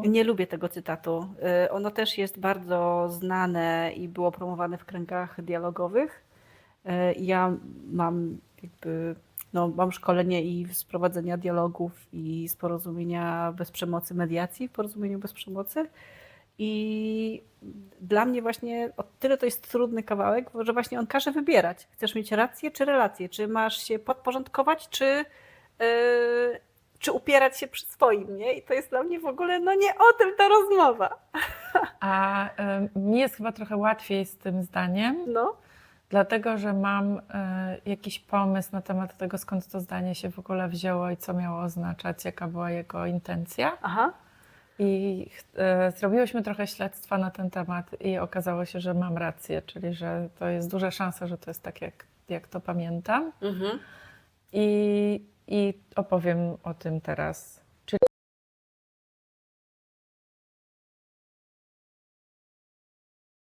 cytatu. Nie lubię tego cytatu. Y, Ono też jest bardzo znane i było promowane w kręgach dialogowych. Y, Ja mam jakby, no, mam szkolenie i z prowadzenia dialogów i z porozumienia bez przemocy, mediacji w porozumieniu bez przemocy. I dla mnie właśnie o tyle to jest trudny kawałek, że właśnie on każe wybierać. Chcesz mieć rację czy relację? Czy masz się podporządkować, czy, yy, czy upierać się przy swoim, nie? I to jest dla mnie w ogóle, no nie o tym ta rozmowa. A y, mi jest chyba trochę łatwiej z tym zdaniem, No, dlatego że mam y, jakiś pomysł na temat tego, skąd to zdanie się w ogóle wzięło i co miało oznaczać, jaka była jego intencja. aha, I e, zrobiłyśmy trochę śledztwa na ten temat i okazało się, że mam rację, czyli że to jest duża szansa, że to jest tak, jak, jak to pamiętam. mhm. I, I opowiem o tym teraz